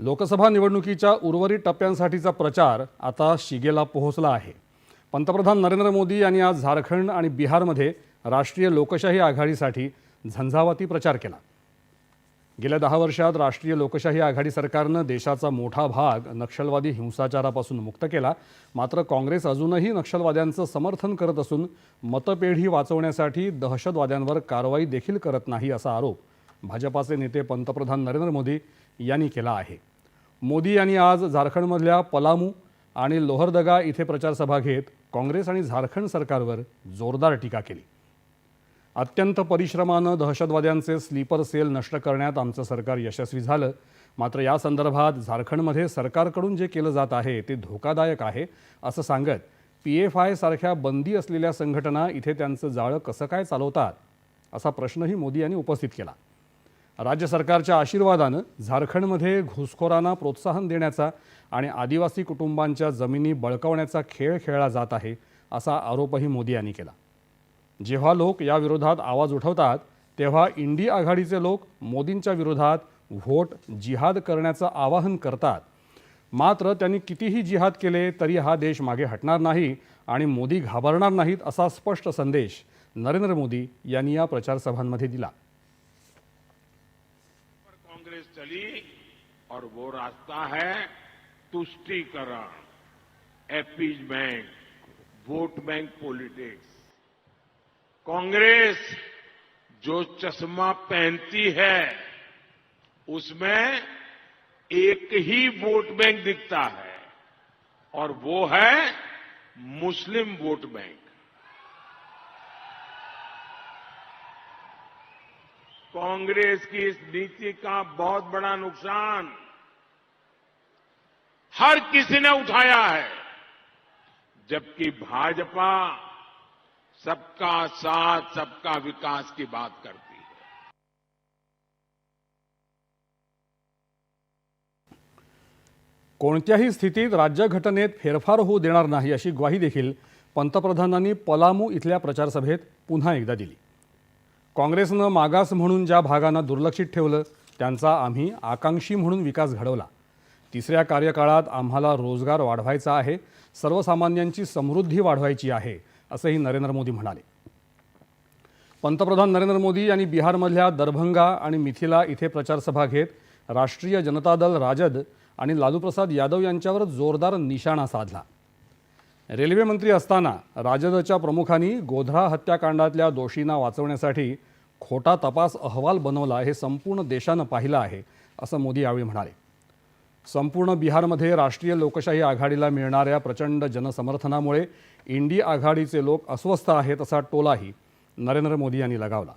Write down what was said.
लोकसभा निवडणुकीच्या उर्वरित टप्प्यांसाठीचा प्रचार आता शिगेला पोहोचला आहे. पंतप्रधान नरेंद्र मोदी यांनी आज झारखंड आणि बिहारमध्ये राष्ट्रीय लोकशाही आघाडीसाठी झंझावाती प्रचार केला. गेल्या दहा वर्षात राष्ट्रीय लोकशाही आघाडी सरकारनं देशाचा मोठा भाग नक्षलवादी हिंसाचारापासून मुक्त केला. मात्र काँग्रेस अजूनही नक्षलवाद्यांचं समर्थन करत असून मतपेढी वाचवण्यासाठी दहशतवाद्यांवर कारवाई देखील करत नाही असा आरोप भाजपाचे नेते पंतप्रधान नरेंद्र मोदी यांनी केला आहे. मोदी यांनी आज झारखंडमधल्या पलामू आणि लोहरदगा इथे प्रचारसभा घेत काँग्रेस आणि झारखंड सरकारवर जोरदार टीका केली. अत्यंत परिश्रमानं दहशतवाद्यांचे स्लीपर सेल नष्ट करण्यात आमचं सरकार यशस्वी झालं. मात्र या संदर्भात झारखंडमध्ये सरकारकडून जे केलं जात आहे ते धोकादायक आहे असं सांगत पी एफ आय सारख्या बंदी असलेल्या संघटना इथे त्यांचं जाळं कसं काय चालवतात असा प्रश्नही मोदी यांनी उपस्थित केला. राज्य सरकारच्या आशीर्वादानं झारखंडमध्ये घुसखोरांना प्रोत्साहन देण्याचा आणि आदिवासी कुटुंबांच्या जमिनी बळकावण्याचा खेळ खेळला जात आहे असा आरोपही मोदी यांनी केला. जेव्हा लोक या विरोधात आवाज उठवतात तेव्हा इंडी आघाडीचे लोक मोदींच्या विरोधात व्होट जिहाद करण्याचं आवाहन करतात. मात्र त्यांनी कितीही जिहाद केले तरी हा देश मागे हटणार नाही आणि मोदी घाबरणार नाहीत असा स्पष्ट संदेश नरेंद्र मोदी यांनी या प्रचारसभांमध्ये दिला. चली और वो रास्ता है तुष्टीकरण appeasement vote bank politics Congress जो चश्मा पहनती है, उसमें एक ही वोट बैंक दिखता है, और वो है मुस्लिम वोट बैंक कांग्रेस की इस नीति का बहुत बड़ा नुकसान हर किसी ने उठाया है जबकि भाजपा सबका साथ सबका विकास की बात करती कोणत्याही स्थितीत राज्यघटनेत फेरफार होऊ देणार नाही अशी ग्वाही देखील पंतप्रधानांनी पलामू इथल्या प्रचारसभेत पुन्हा एकदा दिली. काँग्रेसनं मागास म्हणून ज्या भागांना दुर्लक्षित ठेवलं त्यांचा आम्ही आकांक्षी म्हणून विकास घडवला. तिसऱ्या कार्यकाळात आम्हाला रोजगार वाढवायचा आहे सर्वसामान्यांची समृद्धी वाढवायची आहे असंही नरेंद्र मोदी म्हणाले. पंतप्रधान नरेंद्र मोदी यांनी बिहारमधल्या दरभंगा आणि मिथिला इथे प्रचारसभा घेत राष्ट्रीय जनता दल राजद आणि लालूप्रसाद यादव यांच्यावर जोरदार निशाणा साधला. रेल्वेमंत्री असताना राजदच्या प्रमुखांनी गोधरा हत्याकांडातल्या दोषींना वाचवण्यासाठी खोटा तपास अहवाल बनवला हे संपूर्ण देशानं पाहिलं आहे असं मोदी यावेळी म्हणाले. संपूर्ण बिहारमध्ये राष्ट्रीय लोकशाही आघाडीला मिळणाऱ्या प्रचंड जनसमर्थनामुळे इंडी आघाडीचे लोक अस्वस्थ आहेत असा टोलाही नरेंद्र मोदी यांनी लगावला.